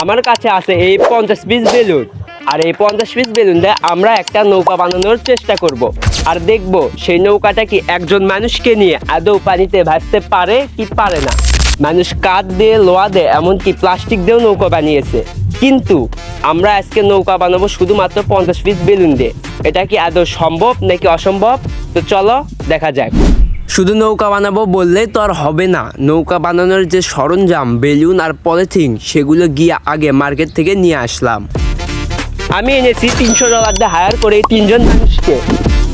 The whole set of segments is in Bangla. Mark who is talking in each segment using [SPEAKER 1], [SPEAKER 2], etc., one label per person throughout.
[SPEAKER 1] আমার কাছে আছে এই পঞ্চাশ পিস বেলুন। আর এই পঞ্চাশ পিস বেলুন দিয়ে আমরা একটা নৌকা বানানোর চেষ্টা করব। আর দেখব সেই নৌকাটা কি একজন মানুষকে নিয়ে আদৌ পানিতে ভাসতে পারে কি পারে না। মানুষ কাঠ দিয়ে লোয়া দিয়ে, এমনকি প্লাস্টিক দিয়েও নৌকা বানিয়েছে। কিন্তু আমরা আজকে নৌকা বানাবো শুধুমাত্র পঞ্চাশ পিস বেলুন দিয়ে। এটা কি আদৌ সম্ভব নাকি অসম্ভব? তো চলো দেখা যাক। শুধু নৌকা বানাবো বললে তো আর হবে না। নৌকা বানানোর যে সরঞ্জাম, বেলুন আর পলিথিন, সেগুলো গিয়ে আগে মার্কেট থেকে নিয়ে আসলাম। আমি এনেছি তিনশো ডলার দিয়ে হায়ার করে এই তিনজন মানুষকে।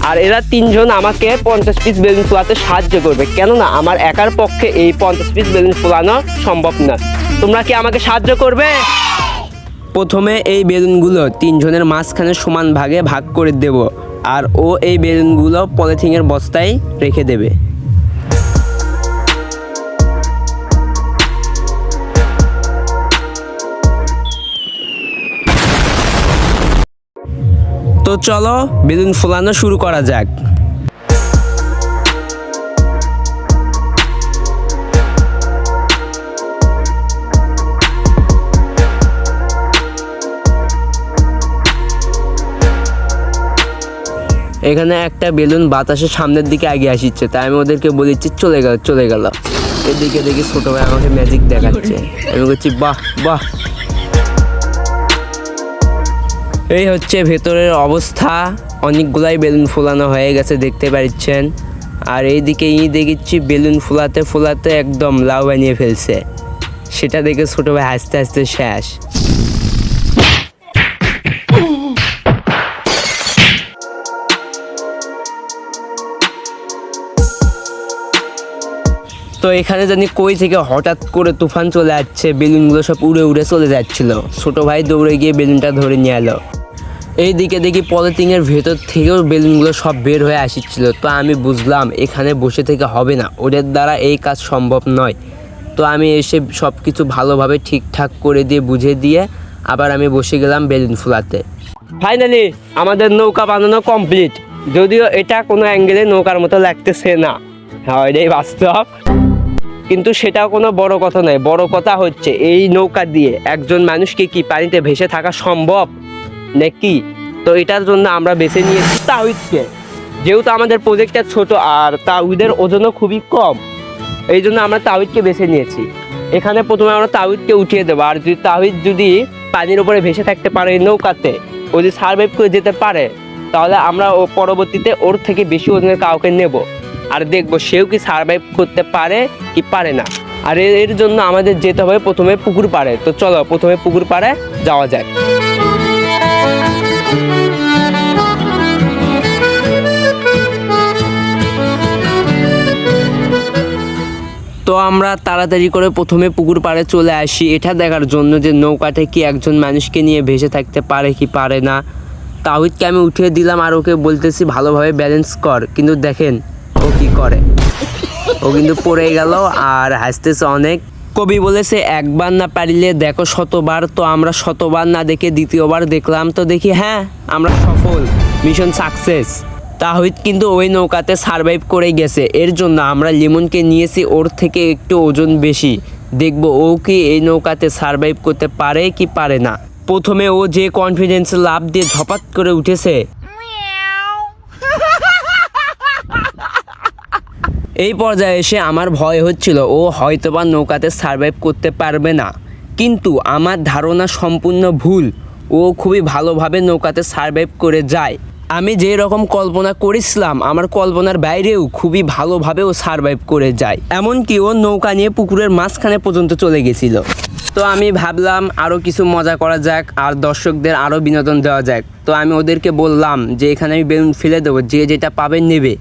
[SPEAKER 1] আর এরা তিনজন আমাকে পঞ্চাশ পিস বেলুন ফোলাতে সাহায্য করবে। কেননা আমার একার পক্ষে এই পঞ্চাশ পিস বেলুন ফোলানো সম্ভব না। তোমরা কি আমাকে সাহায্য করবে? প্রথমে এই বেলুনগুলো তিনজনের মাঝখানে সমান ভাগে ভাগ করে দেব। আর ও এই বেলুনগুলো পলিথিনের বস্তায় রেখে দেবে। তো চলো বেলুন ফোলানো শুরু করা যাক। এখানে একটা বেলুন বাতাসের সামনের দিকে আগে আসিচ্ছে, তাই আমি ওদেরকে বলেছি চলে গেল চলে গেল। এদিকে দেখি ছোট ভাই আমাকে ম্যাজিক দেখাচ্ছে। আমি বলছি, বাহ বাহ এই হচ্ছে ভেতরের অবস্থা। অনেকগুলাই বেলুন ফোলানো হয়ে গেছে, দেখতে পাচ্ছেন। আর এইদিকে ই দেখেছি বেলুন ফোলাতে ফোলাতে একদম লাউ বানিয়ে ফেলছে। সেটা দেখে ছোট ভাই হাসতে হাসতে শেষ। তো এখানে জানি কই থেকে হঠাৎ করে তুফান চলে যাচ্ছে বেলুনগুলো সব উড়ে উড়ে চলে যাচ্ছিল। ছোট ভাই দৌড়ে গিয়ে বেলুনটা ধরে নিয়ে এলো। এই দিকে দেখি পলিথিনের ভেতর থেকেও বেলুনগুলো সব বের হয়ে আসছিল। তো আমি বুঝলাম এখানে বসে থেকে হবে না, ওদের দ্বারা এই কাজ সম্ভব নয়। তো আমি এসে সব কিছু ভালোভাবে ঠিকঠাক করে দিয়ে বুঝে দিয়ে আবার আমি বসে গেলাম বেলুন ফুলাতে। ফাইনালি আমাদের নৌকা বানানো কমপ্লিট যদিও এটা কোনো অ্যাঙ্গেলে নৌকার মতো লাগতেছে না। হ্যাঁ এটাই বাস্তব। কিন্তু সেটাও কোনো বড় কথা নয়, বড় কথা হচ্ছে এই নৌকা দিয়ে একজন মানুষকে কি পানিতে ভেসে থাকা সম্ভব? নাকি তো এটার জন্য আমরা বেছে নিয়েছি তাহিদকে যেহেতু আমাদের প্রজেক্টটা ছোট আর তাহিদের ওজনও খুবই কম, এই জন্য আমরা তাহিদকে বেছে নিয়েছি। এখানে প্রথমে আমরা তাহিদকে উঠিয়ে দেবো। আর যদি তাহিদ যদি পানির উপরে ভেসে থাকতে পারে নৌকাতে, ও যদি সার্ভাইভ করে যেতে পারে, তাহলে আমরা ও পরবর্তীতে ওর থেকে বেশি ওজনের কাউকে নেব। আর দেখব সেও কি সার্ভাইভ করতে পারে কি পারে না। আর এর জন্য আমাদের যেতে হবে প্রথমে পুকুর পাড়ে। তো চলো প্রথমে পুকুর পাড়ে যাওয়া যায় আমরা তাড়াতাড়ি করে প্রথমে পুকুর পাড়ে চলে আসি। এটা দেখার জন্য যে নৌকাতে কি একজন মানুষকে নিয়ে ভেসে থাকতে পারে কি পারে না। তাহিদকে আমি উঠিয়ে দিলাম আর ওকে বলতেছি, ভালোভাবে ব্যালেন্স কর। কিন্তু দেখেন, ও কি করে? ও কিন্তু পড়ে গেল আর হাসতেছে অনেক। কবি বলেছে, একবার না পারিলে দেখো শতবার। তো আমরা শতবার না দেখে দ্বিতীয়বার দেখলাম। তো দেখি হ্যাঁ আমরা সফল। মিশন সাকসেস তাহিদ কিন্তু ওই নৌকাতে সারভাইভ করে গেছে। এর জন্য আমরা লিমনকে নিয়েছি ওর থেকে একটু ওজন বেশি। দেখব ও কি এই নৌকাতে সারভাইভ করতে পারে কি পারে না। প্রথমে ও যে কনফিডেন্স লাভ দিয়ে ঝপাত করে উঠেছে। এই পর্যায়ে এসে আমার ভয় হচ্ছিল ও হয়তোবা নৌকাতে সার্ভাইভ করতে পারবে না। কিন্তু আমার ধারণা সম্পূর্ণ ভুল। ও খুবই ভালোভাবে নৌকাতে সার্ভাইভ করে যায়। আমি যে রকম কল্পনা করেছিলাম, আমার কল্পনার বাইরেও খুবই ভালোভাবে ও সার্ভাইভ করে যায়। এমনকি ও নৌকা নিয়ে পুকুরের মাঝখানে পর্যন্ত চলে গেছিল। তো আমি ভাবলাম আরও কিছু মজা করা যাক, আর দর্শকদের আরও বিনোদন দেওয়া যাক। তো আমি ওদেরকে বললাম যে, এখানে আমি বেলুন ফেলে দেবো, যে যেটা পাবে নেবে।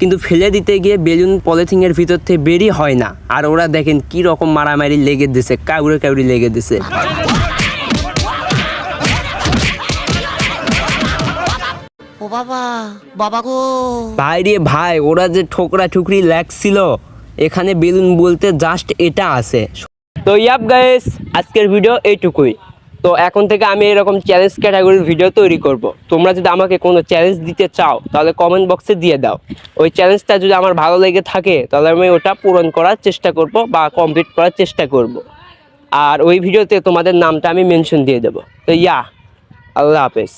[SPEAKER 1] কিন্তু ফেলে দিতে গিয়ে বেলুন পলিথিনের ভিতর থেকে বেরই হয় না। আর ওরা দেখেন কি রকম মারামারি লেগে দিছে, কাউরে কাউরি লেগে দিছে।
[SPEAKER 2] বাবা বাবা গো।
[SPEAKER 1] ভাই রে ভাই, ওরা যে ঠোকরা ঠুকরি লাগছিল এখানে বেলুন বলতে জাস্ট এটা আছে। তো ইয়াপ গাইস আজকের ভিডিও এইটুকুই। তো এখন থেকে আমি এরকম চ্যালেঞ্জ ক্যাটাগরির ভিডিও তৈরি করব। তোমরা যদি আমাকে কোনো চ্যালেঞ্জ দিতে চাও, তাহলে কমেন্ট বক্সে দিয়ে দাও। ওই চ্যালেঞ্জটা যদি আমার ভালো লেগে থাকে, তাহলে আমি ওটা পূরণ করার চেষ্টা করব বা কমপ্লিট করার চেষ্টা করব। আর ওই ভিডিওতে তোমাদের নামটা আমি মেনশন দিয়ে দেবো। তো ইয়া, আল্লাহ হাফেজ।